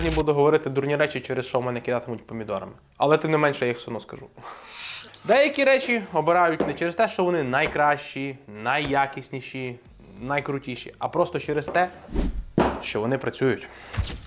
сьогодні буду говорити дурні речі, через що мене кидатимуть помідорами. Але тим не менше я їх все одно скажу. Деякі речі обирають не через те, що вони найкращі, найякісніші, найкрутіші, а просто через те, що вони працюють.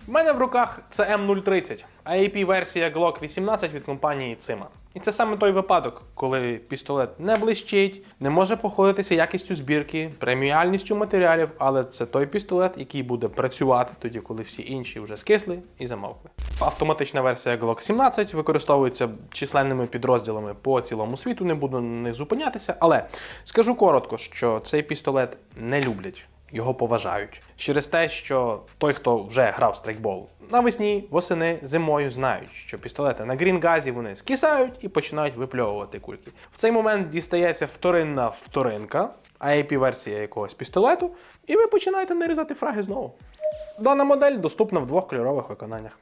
У мене в руках це М030, AAP-версія Glock 18 від компанії Cima. І це саме той випадок, коли пістолет не блищить, не може походитися якістю збірки, преміальністю матеріалів, але це той пістолет, який буде працювати тоді, коли всі інші вже скисли і замовкли. Автоматична версія Glock 17 використовується численними підрозділами по цілому світу. Не буду на них зупинятися, але скажу коротко, що цей пістолет не люблять. Його поважають через те, що той, хто вже грав страйкбол навесні, восени, зимою знають, що пістолети на грінгазі вони скисають і починають випльовувати кульки. В цей момент дістається вторинна вторинка, ip версія якогось пістолету, і ви починаєте нарізати фраги знову. Дана модель доступна в двох кольорових виконаннях.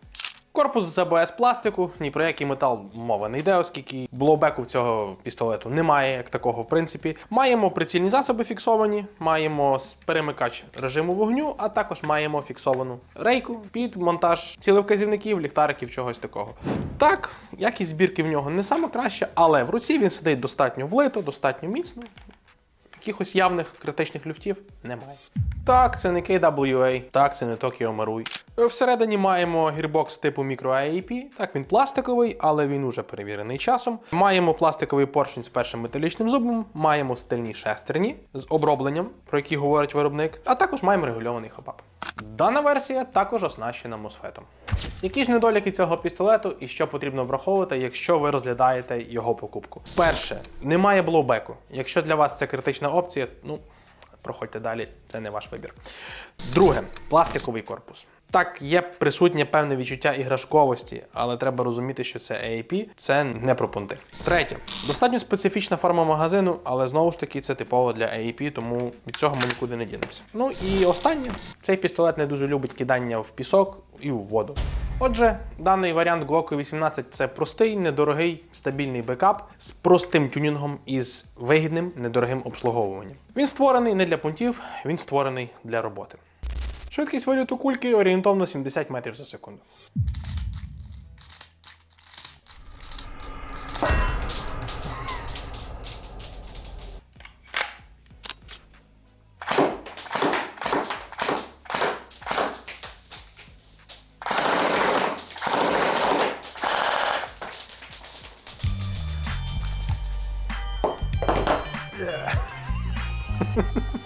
Корпус з АБС пластику, ні про який метал мова не йде, оскільки блоубеку в цього пістолету немає, як такого, в принципі. Маємо прицільні засоби фіксовані, маємо перемикач режиму вогню, а також маємо фіксовану рейку під монтаж цілевказівників, ліхтариків, чогось такого. Так, якість збірки в нього не сама краща, але в руці він сидить достатньо влито, достатньо міцно. Якихось явних критичних люфтів немає. Так, це не KWA, так, це не Tokyo Marui. Всередині маємо гірбокс типу Micro AAP. Так, він пластиковий, але він уже перевірений часом. Маємо пластиковий поршень з першим металічним зубом, маємо стильні шестерні з обробленням, про які говорить виробник, а також маємо регульований хопап. Дана версія також оснащена мосфетом. Які ж недоліки цього пістолету і що потрібно враховувати, якщо ви розглядаєте його покупку? Перше, немає блоубеку. Якщо для вас це критична опція, ну проходьте далі, це не ваш вибір. Друге, пластиковий корпус. Так, є присутнє певне відчуття іграшковості, але треба розуміти, що це AAP, це не про понти. Третє, достатньо специфічна форма магазину, але знову ж таки це типово для AAP, тому від цього ми нікуди не дінемося. Ну і останнє, цей пістолет не дуже любить кидання в пісок і в воду. Отже, даний варіант Glock 18 це простий, недорогий, стабільний бекап з простим тюнінгом і з вигідним, недорогим обслуговуванням. Він створений не для пунктів, він створений для роботи. Швидкість виліту кульки орієнтовно 70 метрів за секунду. Yeah.